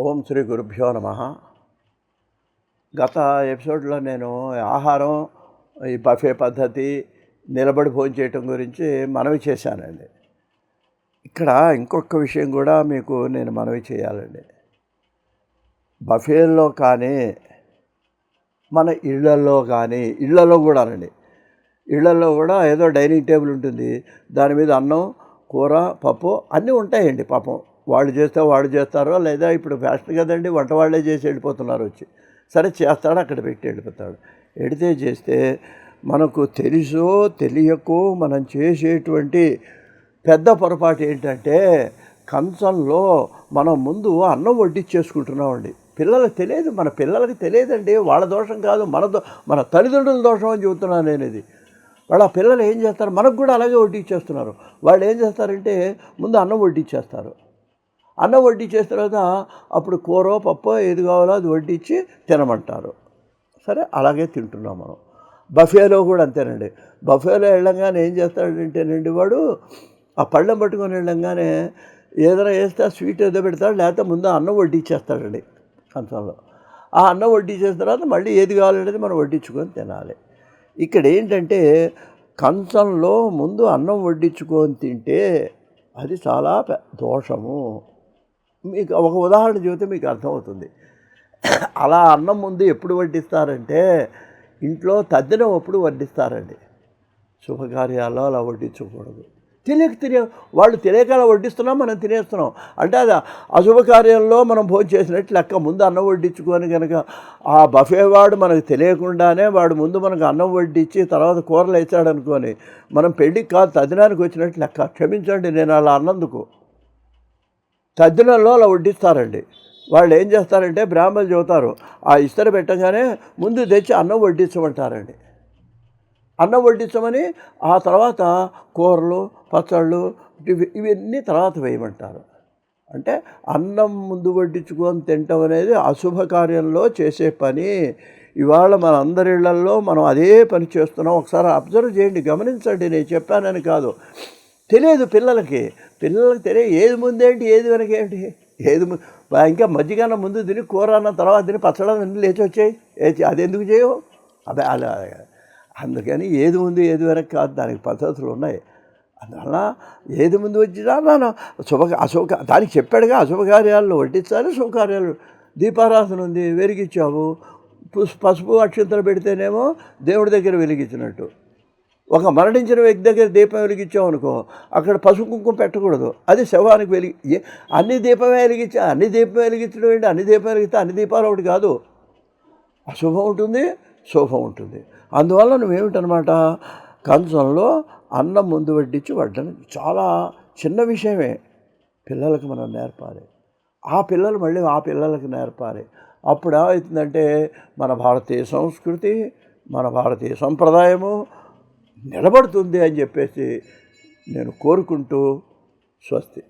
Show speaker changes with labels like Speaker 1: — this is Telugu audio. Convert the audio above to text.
Speaker 1: ఓం శ్రీ గురుభ్యో నమ. గత ఎపిసోడ్లో నేను ఆహారం ఈ బఫే పద్ధతి నిలబడి భోజనం చేయటం గురించి మనవి చేశానండి. ఇక్కడ ఇంకొక విషయం కూడా మీకు నేను మనవి చేయాలండి. బఫేల్లో కానీ మన ఇళ్ళలో కానీ ఇళ్ళలో కూడానండి. ఇళ్ళలో కూడా ఏదో డైనింగ్ టేబుల్ ఉంటుంది. దాని మీద అన్నం కూర పప్పు అన్నీ ఉంటాయండి పాపం. వాళ్ళు చేస్తే వాళ్ళు చేస్తారో లేదా ఇప్పుడు ఫ్యాషన్ కదండి వంట వాళ్ళే చేసి వెళ్ళిపోతున్నారు వచ్చి. సరే చేస్తాడు అక్కడ పెట్టి వెళ్ళిపోతాడు. ఎడితే చేస్తే మనకు తెలుసో తెలియకో మనం చేసేటువంటి పెద్ద పొరపాటు ఏంటంటే కంచంలో మనం ముందు అన్నం వడ్డించేసుకుంటున్నామండి పిల్లలకు తెలియదు మన పిల్లలకి తెలియదండి వాళ్ళ దోషం కాదు మన దో మన తల్లిదండ్రుల దోషం అని చెబుతున్నాను నేను ఇది వాళ్ళ పిల్లలు ఏం చేస్తారు? మనకు కూడా అలాగే వడ్డించేస్తున్నారు వాళ్ళు ఏం చేస్తారంటే ముందు అన్నం వడ్డించేస్తారు అన్నం వడ్డించేసిన తర్వాత అప్పుడు కూర పప్పు ఏది కావాలో అది వడ్డించి తినమంటారు. సరే అలాగే తింటున్నాం మనం. బఫేలో కూడా అంతేనండి. బఫేలో వెళ్ళంగానే ఏం చేస్తాడంటేనండి వాడు ఆ పళ్ళెం పట్టుకొని వెళ్ళంగానే ఏదైనా వేస్తే స్వీట్ ఏదో పెడతాడు లేకపోతే ముందు అన్నం వడ్డించేస్తాడండి కంచంలో ఆ అన్నం వడ్డించేసిన తర్వాత మళ్ళీ ఏది కావాలనేది మనం వడ్డించుకొని తినాలి. ఇక్కడ ఏంటంటే కంచంలో ముందు అన్నం వడ్డించుకొని తింటే అది చాలా దోషము. మీకు ఒక ఉదాహరణ చెబితే మీకు అర్థమవుతుంది. అలా అన్నం ముందు ఎప్పుడు వడ్డిస్తారంటే ఇంట్లో తద్దినం అప్పుడు వడ్డిస్తారండి. శుభకార్యాల్లో అలా వడ్డించకూడదు. తెలియక తినే వాళ్ళు తెలియక అలా వడ్డిస్తున్నాం మనం తినేస్తున్నాం. అంటే అది అశుభకార్యంలో మనం భోజనం చేసినట్టు లెక్క ముందు అన్నం వడ్డించుకొని కనుక ఆ బఫే వాడు మనకు తెలియకుండానే వాడు ముందు మనకు అన్నం వడ్డించి తర్వాత కూరలు వేసాడు అనుకొని మనం పెళ్ళికి కాదు తదినానికి వచ్చినట్టు లెక్క క్షమించండి నేను అలా అన్నందుకు. తద్దినంలో అలా వడ్డిస్తారండి. వాళ్ళు ఏం చేస్తారంటే బ్రాహ్మణులు చెబుతారు ఆ ఇస్తర పెట్టగానే ముందు తెచ్చి అన్నం వడ్డించమంటారండి అన్నం వడ్డించమని ఆ తర్వాత కూరలు పచ్చళ్ళు ఇవి ఇవన్నీ తర్వాత వేయమంటారు. అంటే అన్నం ముందు వడ్డించుకొని తినటం అనేది అశుభ కార్యంలో చేసే పని. ఇవాళ మన అందరి ఇళ్ళల్లో మనం అదే పని చేస్తున్నాం. ఒకసారి అబ్జర్వ్ చేయండి గమనించండి. నేను చెప్పానని కాదు. తెలియదు పిల్లలకి. పిల్లలకి తెలియదు ఏది ముందేంటి ఏది వెనకేంటి ఏది ఇంకా మజ్జిగన్న ముందు తిని కూర అన్న తర్వాత తిని పచ్చడం అన్నీ లేచి వచ్చాయి. అది ఎందుకు చేయవు? అదే అలా అందుకని ఏది ముందు ఏది వెనక కాదు దానికి పద్ధతులు ఉన్నాయి. అందువల్ల ఏది ముందు వచ్చినా నాన్న శుభ అశుభ దానికి చెప్పాడుగా అశుభకార్యాల్లో వడ్డించాలి శుభకార్యాలు. దీపారాధన ఉంది వెలిగించావు పసుపు అక్షంతలు పెడితేనేమో దేవుడి దగ్గర వెలిగించినట్టు. ఒక మరణించిన వ్యక్తి దగ్గర దీపం వెలిగించాం అనుకో అక్కడ పసుపు కుంకుమ పెట్టకూడదు. అది శవానికి వెలిగి అన్ని దీపమే వెలిగించా అన్ని దీపం వెలిగించడం ఏంటి? అన్ని దీపం వెలిగితే అన్ని దీపాలు ఒకటి కాదు. అశుభం ఉంటుంది శుభం ఉంటుంది. అందువల్ల నువ్వేమిటనమాట కంచంలో అన్నం ముందు వడ్డించి వడ్డడం చాలా చిన్న విషయమే పిల్లలకు మనం నేర్పాలి. ఆ పిల్లలు మళ్ళీ ఆ పిల్లలకు నేర్పాలి. అప్పుడు ఏమవుతుందంటే మన భారతీయ సంస్కృతి మన భారతీయ సంప్రదాయము నిలబడుతుంది అని చెప్పేసి నేను కోరుకుంటూ స్వస్తి.